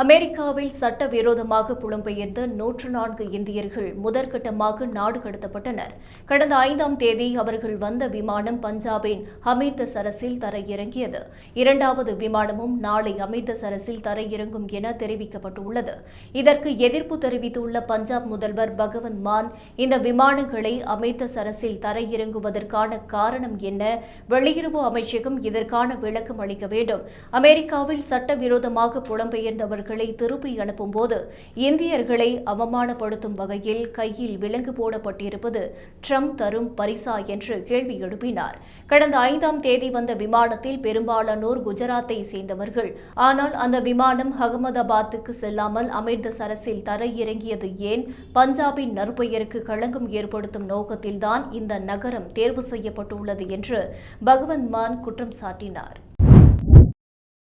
அமெரிக்காவில் சட்டவிரோதமாக புலம்பெயர்ந்த நூற்று நான்கு இந்தியர்கள் முதற்கட்டமாக நாடு கடத்தப்பட்டனர். கடந்த ஐந்தாம் தேதி அவர்கள் வந்த விமானம் பஞ்சாபின் அமிர்தசரஸில் தரையிறங்கியது. இரண்டாவது விமானமும் நாளை அமிர்தசரஸில் தரையிறங்கும் என தெரிவிக்கப்பட்டுள்ளது. இதற்கு எதிர்ப்பு தெரிவித்துள்ள பஞ்சாப் முதல்வர் பகவந்த் மான் இந்த விமானங்களை அமிர்தசரஸில் தரையிறங்குவதற்கான காரணம் என்ன? வெளியுறவு அமைச்சகம் இதற்கான விளக்கம் அளிக்க வேண்டும். அமெரிக்காவில் சட்டவிரோதமாக புலம்பெயர்ந்தவர்கள் திருப்பி அனுப்பும்போது இந்தியர்களை அவமானப்படுத்தும் வகையில் கையில் விலங்கு போடப்பட்டிருப்பது ட்ரம்ப் தரும் பரிசா என்று கேள்வி எழுப்பினார். கடந்த ஐந்தாம் தேதி வந்த விமானத்தில் பெரும்பாலானோர் குஜராத்தை சேர்ந்தவர்கள். ஆனால் அந்த விமானம் அகமதாபாத்துக்கு செல்லாமல் அமிர்தசரஸில் தரையிறங்கியது ஏன்? பஞ்சாபின் நற்பெயருக்கு களங்கம் ஏற்படுத்தும் நோக்கத்தில்தான் இந்த நகரம் தேர்வு செய்யப்பட்டுள்ளது என்று பகவந்த் மான் குற்றம் சாட்டினார்.